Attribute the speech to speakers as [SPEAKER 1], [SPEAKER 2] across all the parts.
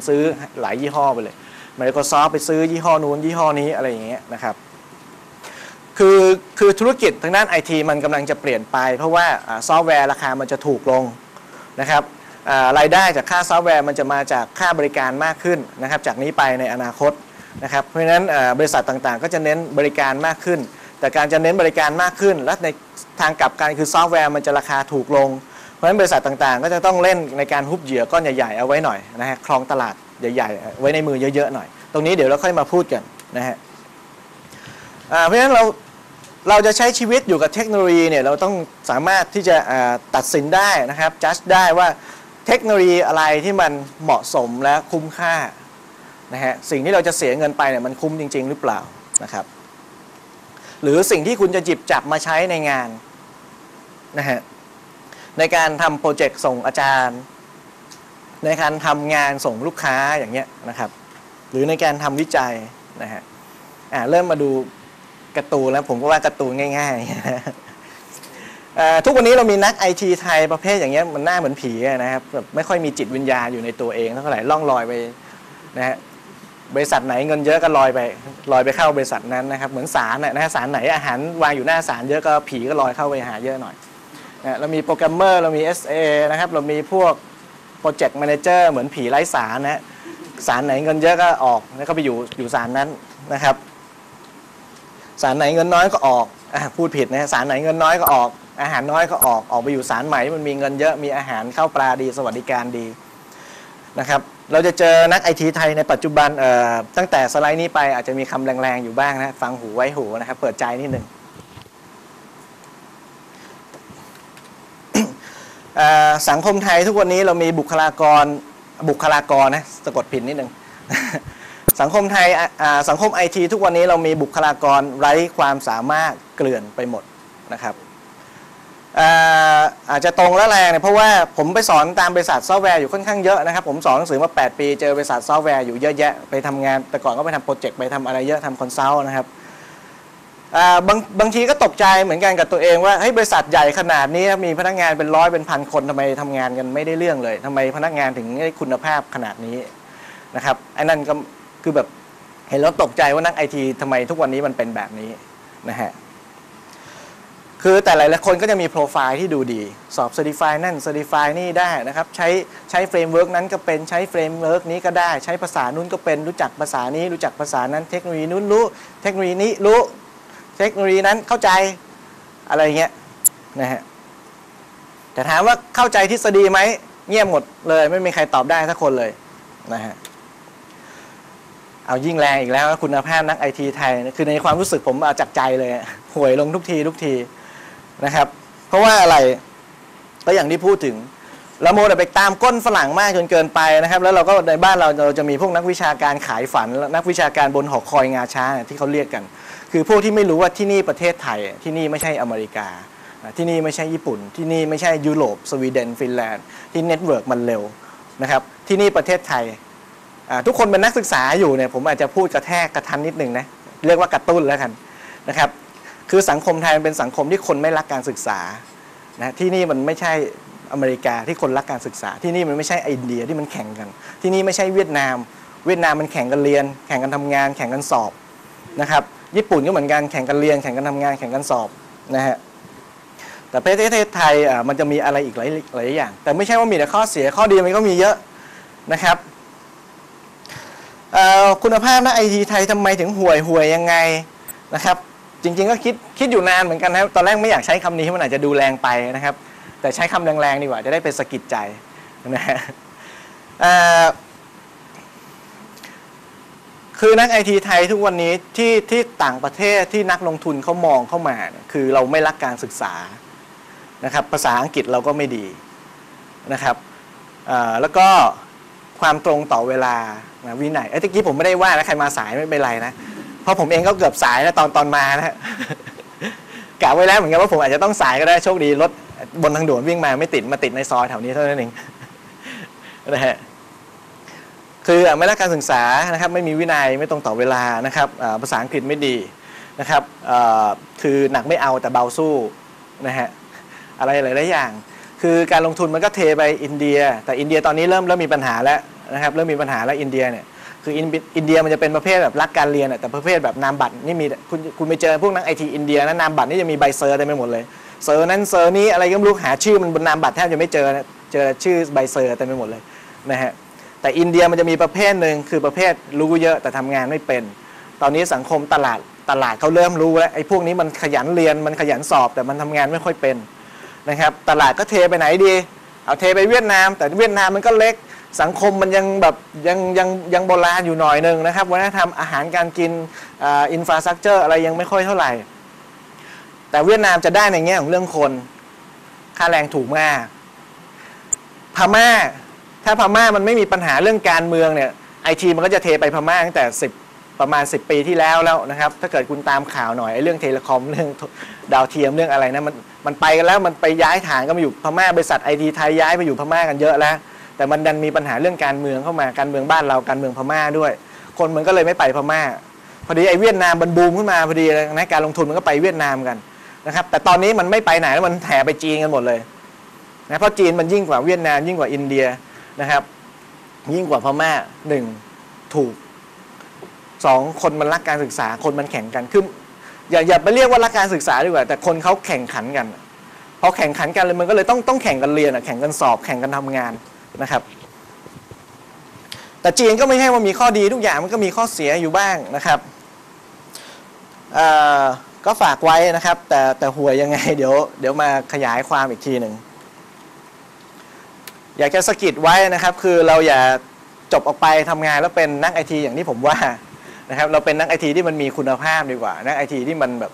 [SPEAKER 1] ซื้อหลายยี่ห้อไปเลย Microsoft ไปซื้อยี่ห้อนู้นยี่ห้อนี้อะไรอย่างเงี้ยนะครับคือคือธุรกิจทางด้านไอทีมันกำลังจะเปลี่ยนไป เพราะว่าอซอฟต์แวร์ราคามันจะถูกลงนะครับรายได้จากค่าซอฟต์แวร์มันจะมาจากค่าบริการมากขึ้นนะครับจากนี้ไปในอนาคตนะครับเพราะฉะนั้นบริษัทต่างๆ ก็จะเน้นบริการมากขึ้น แต่การจะเน้นบริการมากขึ้น และในทางกลับกันคือซอฟต์แวร์มันจะราคาถูกลง เพราะฉะนั้นบริษัทต่างๆ ก็จะต้องเล่นในการฮุบเหยื่อก้อนใหญ่ๆเอาไว้หน่อยนะฮะครองตลาดใหญ่ๆ ไว้ในมือเยอะๆหน่อย ตรงนี้เดี๋ยวเราค่อยมาพูดกันนะฮะเพราะฉะนั้นเราเราจะใช้ชีวิตอยู่กับเทคโนโลยีเนี่ยเราต้องสามารถที่จะตัดสินได้นะครับจัดได้ว่าเทคโนโลยีอะไรที่มันเหมาะสมและคุ้มค่านะฮะสิ่งที่เราจะเสียเงินไปเนี่ยมันคุ้มจริง ๆ หรือเปล่านะครับ หรือสิ่งที่คุณจะจิบจับมาใช้ในงานนะฮะ ในการทำโปรเจกต์ส่งอาจารย์ ในการทำงานส่งลูกค้าอย่างเงี้ยนะครับ หรือในการทำวิจัยนะฮะอ่าเริ่มมาดูการ์ตูนแล้วผมก็ว่าการ์ตูนง่ายๆเอ่อทุกวันนี้เรามีนักไอทีไทยประเภทอย่างเงี้ยมันหน้าเหมือนผีนะครับแบบไม่ค่อยมีจิตวิญญาณอยู่ในตัวเองเท่าไหร่ล่องลอยไปนะฮะบริษัทไหนเงินเยอะก็ลอยไปลอยไปเข้าบริษัทนั้นนะครับ เหมือนสารนะฮะสารไหนอาหารวางอยู่หน้าสารเยอะก็ผีก็ลอยเข้าไปหาเยอะหน่อย เรามีโปรแกรมเมอร์เรามี SA นะครับเรามีพวกโปรเจกต์แมเนเจอร์เหมือนผีไร้สารนะฮะสารไหนเงินเยอะก็ออกแล้วก็ไปอยู่อยู่สารนั้นนะครับ สารไหนเงินน้อยก็ออกอพูดผิดนะสารไหนเงินน้อยก็ออก อาหารน้อยก็ออกออกไปอยู่สารใหม่ที่มันมีเงินเยอะมีอาหารเข้าปลาดี สวัสดิการดีนะครับเราจะเจอนักไอทีไทยในปัจจุบันตั้งแต่สไลด์นี้ไปอาจจะมีคำแรงๆอยู่บ้างนะฟังหูไว้หูนะครับ เปิดใจนิดนึง เอ่อ สังคมไทยทุกวันนี้เรามีบุคลากรบุคลากรนะสะกดผิดนิดหนึ่งสังคมไทยสังคมไอทีทุกวันนี้เรามีบุคลากรไร้ความสามารถเกลื่อนไปหมดนะครับอาอาจจะตรงและแรงเนี่ยเพราะว่าผมไปสอนตามบริษัทซอฟต์แวร์อยู่ค่อนข้างเยอะนะครับ ผมสอนหนังสือมา 8 ปี เจอบริษัทซอฟต์แวร์อยู่เยอะแยะไปทำงาน แต่ก่อนก็ไปทำโปรเจกต์ไปทำอะไรเยอะทำคอนซัลท์นะครับ อ่าบางบางทีก็ตกใจเหมือนกันกับตัวเองว่าเฮ้ยบริษัทใหญ่ขนาดนี้มีพนักงานเป็นร้อยเป็นพันคนทำไมทำงานกันไม่ได้เรื่องเลยทำไมพนักงานถึงได้คุณภาพขนาดนี้นะครับไอ้นั่นก็คือแบบเห็นแล้วตกใจว่านักไอทีทำไมทุกวันนี้มันเป็นแบบนี้นะฮะคือแต่หลายๆคนก็จะมีโปรไฟล์ที่ดูดี สอบ Certify นั่น Certify นี่ได้นะครับ ใช้ใช้เฟรมเวิร์กนั้นก็เป็นใช้เฟรมเวิร์กนี้ก็ได้ ใช้ภาษานู้นก็เป็นรู้จักภาษานี้ รู้จักภาษานั้นเทคโนโลยีนู้นรู้ เทคโนโลยีนี้รู้ เทคโนโลยีนั้นเข้าใจอะไรเงี้ยนะฮะแต่ถามว่าเข้าใจทฤษฎีไหมเงียบหมดเลย ไม่มีใครตอบได้สักคนเลยนะฮะเอายิ่งแรงอีกแล้วคุณภาพนักไอทีไทย คือในความรู้สึกผมเอาจากใจเลยห่วยลงทุกทีทุกทีนะครับ เพราะว่าอะไรก็อย่างที่พูดถึงเราโมแต่ไปตามก้นฝรั่งมากจนเกินไปนะครับ แล้วเราก็ในบ้านเราเราจะมีพวกนักวิชาการขายฝันและนักวิชาการบนหอคอยงาช้างที่เขาเรียกกัน คือพวกที่ไม่รู้ว่าที่นี่ประเทศไทย ที่นี่ไม่ใช่อเมริกา ที่นี่ไม่ใช่ญี่ปุ่น ที่นี่ไม่ใช่ยุโรปสวีเดนฟินแลนด์ที่เน็ตเวิร์กมันเร็วนะครับที่นี่ประเทศไทยทุกคนเป็นนักศึกษาอยู่เนี่ยผมอาจจะพูดกระแทกกระทันนิดนึงนะเรียกว่ากระตุ้นแล้วกันนะครับคือสังคมไทยมันเป็นสังคมที่คนไม่รักการศึกษานะที่นี่มันไม่ใช่อเมริกาที่คนรักการศึกษา ที่นี่มันไม่ใช่อินเดียที่มันแข่งกัน ที่นี่ไม่ใช่เวียดนาม เวียดนามมันแข่งกันเรียน แข่งกันทำงาน แข่งกันสอบนะครับ ญี่ปุ่นก็เหมือนกันแข่งกันเรียนแข่งกันทำงานแข่งกันสอบนะฮะแต่ประเทศไทยอ่ามันจะมีอะไรอีกหลายหลายอย่าง แต่ไม่ใช่ว่ามีแต่ข้อเสียข้อดีมันก็มีเยอะนะครับคุณภาพนะไอทีไทยทำไมถึงห่วยห่วยยังไงนะครับ จริงๆก็คิดคิดอยู่นานเหมือนกันนะครับตอนแรกไม่อยากใช้คำนี้มันอาจจะดูแรงไปนะครับ แต่ใช้คำแรงๆดีกว่าจะได้เป็นสะกิดใจนะฮะเอ่อ คือนักไอทีไทยทุกวันนี้ที่ที่ต่างประเทศที่นักลงทุนเขามองเข้ามาเนี่ยคือเราไม่รักการศึกษานะครับภาษาอังกฤษเราก็ไม่ดีนะครับแล้วก็ความตรงต่อเวลานะวินัยไอ้ตะกี้ผมไม่ได้ว่านะใครมาสายไม่เป็นไรนะเพราะผมเองก็เกือบสายนะตอนตอนมานะกะไว้แล้วเหมือนกันว่าผมอาจจะต้องสายก็ได้โชคดีรถบนทางด่วนวิ่งมาไม่ติดมาติดในซอยแถวนี้เท่านั้นเองนะฮะ คือไม่รักการศึกษานะครับไม่มีวินัยไม่ตรงต่อเวลานะครับภาษาอังกฤษไม่ดีนะครับคือหนักไม่เอาแต่เบาสู้นะฮะอะไรหลายๆอย่าง คือการลงทุนมันก็เทไปอินเดีย แต่อินเดียตอนนี้เริ่มเริ่มมีปัญหาแล้วนะครับเริ่มมีปัญหาแล้วอินเดียเนี่ยคืออินเดียมันจะเป็นประเภทแบบรักการเรียนแต่ประเภทแบบนามบัตรนี่มีคุณคุณไปเจอพวกนักไอทีอินเดียนะนามบัตรนี่จะมีใบเซอร์เต็มไปหมดเลยเซอร์นั้นเซอร์นี้อะไรก็ไม่รู้หาชื่อมันบนนามบัตรแทบจะไม่เจอนะเจอชื่อใบเซอร์เต็มไปหมดเลยนะฮะ แต่อินเดียมันจะมีประเภทหนึ่งคือประเภทรู้เยอะแต่ทำงานไม่เป็น ตอนนี้สังคมตลาดตลาดเขาเริ่มรู้แล้วไอ้พวกนี้มันขยันเรียนมันขยันสอบแต่มันทำงานไม่ค่อยเป็นนะครับ ตลาดก็เทไปไหนดี เอาเทไปเวียดนาม แต่เวียดนามมันก็เล็กสังคมมันยังแบบยังยังยังโบราณอยู่หน่อยหนึ่งนะครับวัฒนธรรมอาหารการกินอินฟราสตรักเจอร์อะไรยังไม่ค่อยเท่าไหร่ แต่เวียดนามจะได้ในแง่ของเรื่องคน ค่าแรงถูกมาก พม่า ถ้าพม่ามันไม่มีปัญหาเรื่องการเมืองเนี่ยไอทีมันก็จะเทไปพม่าตั้งแต่ 10 ประมาณ 10 ปีที่แล้วแล้วนะครับ ถ้าเกิดคุณตามข่าวหน่อยไอเรื่องเทเลคอมเรื่องดาวเทียมเรื่องอะไรนะมันมันไปกันแล้วมันไปย้ายฐานก็มาอยู่พม่าบริษัทไอทีไทยย้ายไปอยู่พม่ากันเยอะแล้ว แต่มันดันมีปัญหาเรื่องการเมืองเข้ามาการเมืองบ้านเราการเมืองพม่าด้วย คนมันก็เลยไม่ไปพม่า พอดีไอเวียดนามมันบูมขึ้นมาพอดีนะการลงทุนมันก็ไปเวียดนามกันนะครับแต่ตอนนี้มันไม่ไปไหนแล้วมันแห่ไปจีนกันหมดเลยนะเพราะจีนมันยิ่งกว่าเวียดนามยิ่งกว่าอินเดีย นะครับ ยิ่งกว่าพม่าหนึ่งถูกสองคนมันรักการศึกษาคนมันแข่งกันคืออย่าอย่าไปเรียกว่ารักการศึกษาดีกว่า แต่คนเขาแข่งขันกันพอแข่งขันกันเลยมันก็เลยต้องต้องแข่งกันเรียนแข่งกันสอบแข่งกันทำงานนะครับ แต่จีนก็ไม่ใช่ว่ามีข้อดีทุกอย่างมันก็มีข้อเสียอยู่บ้างนะครับก็ฝากไว้นะครับ แต่แต่หัวยังไงเดี๋ยวเดี๋ยวมาขยายความอีกทีหนึ่ง อยากจะสกิดไว้นะครับ คือเราอย่าจบออกไปทำงานแล้วเป็นนักไอทีอย่างที่ผมว่านะครับเราเป็นนักไอทีที่มันมีคุณภาพดีกว่า นักไอทีที่มันแบบ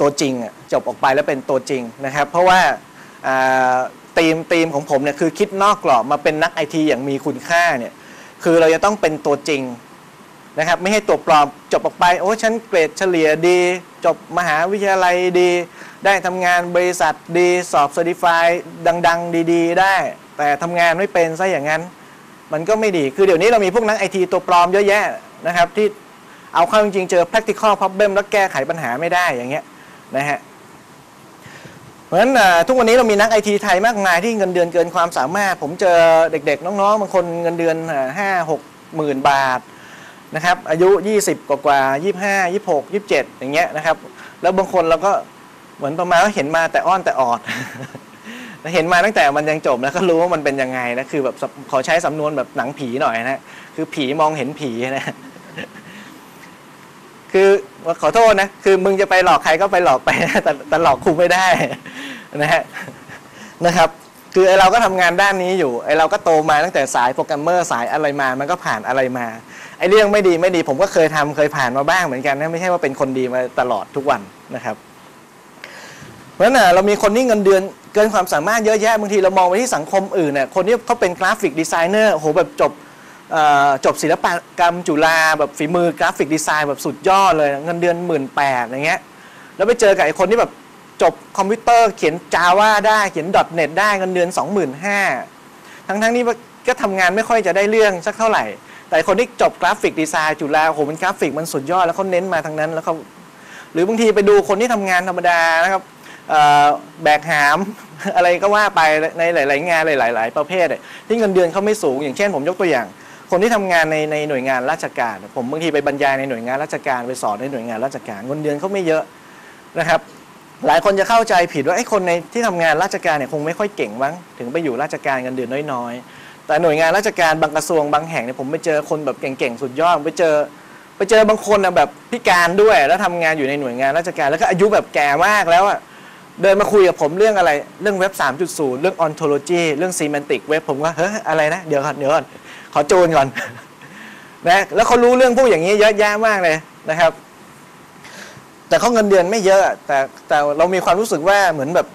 [SPEAKER 1] ตัวจริงจบออกไปแล้วเป็นตัวจริงนะครับ เพราะว่าธีมธีมของผมเนี่ยคือคิดนอกกรอบมาเป็นนักไอทีอย่างมีคุณค่าเนี่ยคือเราจะต้องเป็นตัวจริงนะครับ ไม่ให้ตัวปลอมจบออกไปโอ้ฉันเกรดเฉลี่ยดี จบมหาวิทยาลัยดี ได้ทำงานบริษัทดีสอบเซอร์ติฟายดัง ๆ ดี ๆ ได้ แต่ทำงานไม่เป็นซะอย่างนั้น มันก็ไม่ดีคือเดี๋ยวนี้เรามีพวกนักไอทีตัวปลอมเยอะแยะนะครับ ที่เอาเข้าจริงๆเจอ practical problem แล้วแก้ไขปัญหาไม่ได้อย่างเงี้ยนะฮะเพราะฉะนั้นทุกวันนี้เรามีนักไอทีไทยมากมายที่เงินเดือนเกินความสามารถ ผมเจอเด็กๆ น้องๆบางคนเงินเดือนห้าหกหมื่นบาทนะครับอายุ 20 กว่ากว่า25 26 27 อย่างเงี้ยนะครับ แล้วบางคนเราก็เหมือนประมาณว่าเห็นมาแต่อ้อนแต่ออด เห็นมาตั้งแต่มันยังจบแล้วก็รู้ว่ามันเป็นยังไงนะคือแบบขอใช้สำนวนแบบหนังผีหน่อยนะคือผีมองเห็นผีนะคือขอโทษนะคือมึงจะไปหลอกใครก็ไปหลอกไปนะแต่แต่หลอกคุมไม่ได้นะฮะนะครับ คือไอเราก็ทำงานด้านนี้อยู่ไอเราก็โตมาตั้งแต่สายโปรแกรมเมอร์สายอะไรมามันก็ผ่านอะไรมาไอเรื่องไม่ดีไม่ดีผมก็เคยทำเคยผ่านมาบ้างเหมือนกันนะไม่ใช่ว่าเป็นคนดีมาตลอดทุกวันนะครับเพราะนั้นเรามีคนที่เงินเดือน เกินความสามารถเยอะแยะบางทีเรามองไปที่สังคมอื่นเนี่ยคนที่เขาเป็นกราฟิกดีไซเนอร์โหแบบจบจบศิลปกรรมจุฬาแบบฝีมือกราฟิกดีไซน์แบบสุดยอดเลยเงินเดือนหมื่นแปดอย่างเงี้ยแล้วไปเจอกับไอ้คนที่แบบจบคอมพิวเตอร์เขียนจาว่าได้เขียน .net ได้เงินเดือน 25,000ทั้งทั้งนี้ก็ทำงานไม่ค่อยจะได้เรื่องสักเท่าไหร่ แต่คนที่จบกราฟิกดีไซน์จุฬาโอ้โหมันกราฟิกมันสุดยอดแล้วเขาเน้นมาทางนั้นแล้วเขาหรือบางทีไปดูคนที่ทำงานธรรมดานะครับ แบกหาม อะไรก็ว่าไปในหลาย ๆ งานหลาย ๆ ประเภทที่เงินเดือนเขาไม่สูง อย่างเช่นผมยกตัวอย่าง คนที่ทำงานในในหน่วยงานราชการ ผมบางทีไปบรรยายในหน่วยงานราชการไปสอนในหน่วยงานราชการเงินเดือนเขาไม่เยอะนะครับ หลายคนจะเข้าใจผิดว่าไอ้คนในที่ทำงานราชการเนี่ยคงไม่ค่อยเก่งมั้งถึงไปอยู่ราชการเงินเดือนน้อย ๆ แต่หน่วยงานราชการบางกระทรวงบางแห่งเนี่ยผมไปเจอคนแบบเก่ง ๆ สุดยอดไปเจอไปเจอบางคนนะแบบพิการด้วยแล้วทำงานอยู่ในหน่วยงานราชการแล้วก็อายุแบบแก่มากแล้วอะ เดินมาคุยกับผมเรื่องอะไรเรื่องเว็บ 3.0 เรื่อง ontology เรื่อง semantic เว็บผมว่าเฮ้ยอะไรนะ เดี๋ยวก่อนเดี๋ยวก่อนขอโจนก่อนนะแล้วเขารู้เรื่องพวกอย่างนี้เยอะแยะมากเลยนะครับ แต่เขาเงินเดือนไม่เยอะ แต่แต่เรามีความรู้สึกว่าเหมือนแบบ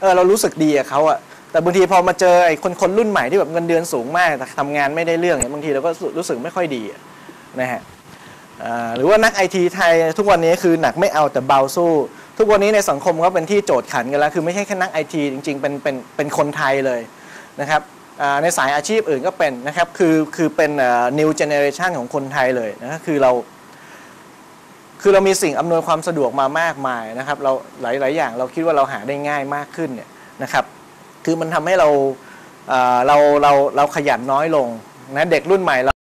[SPEAKER 1] เออเรารู้สึกดีกับเขาอะแต่บางทีพอมาเจอไอ้คนคนรุ่นใหม่ที่แบบเงินเดือนสูงมากแต่ทำงานไม่ได้เรื่องเนี่ยบางทีเราก็รู้สึกไม่ค่อยดีนะฮะหรือว่านักไอทีไทยทุกวันนี้คือหนักไม่เอาแต่เบาสู้ ทุกวันนี้ในสังคมก็เป็นที่โจทย์ขันกันแล้ว คือไม่ใช่แค่นักไอทีจริงๆ เป็นเป็นเป็นคนไทยเลยนะครับในสายอาชีพอื่นก็เป็นนะครับ คือคือเป็น new generation ของคนไทยเลยนะคือเรา คือเรามีสิ่งอำนวยความสะดวกมามากมายนะครับ เราหลาย ๆ อย่างเราคิดว่าเราหาได้ง่ายมากขึ้นเนี่ยนะครับ คือมันทำให้เราเราเราเราขยันน้อยลงนะเด็กรุ่นใหม่เรา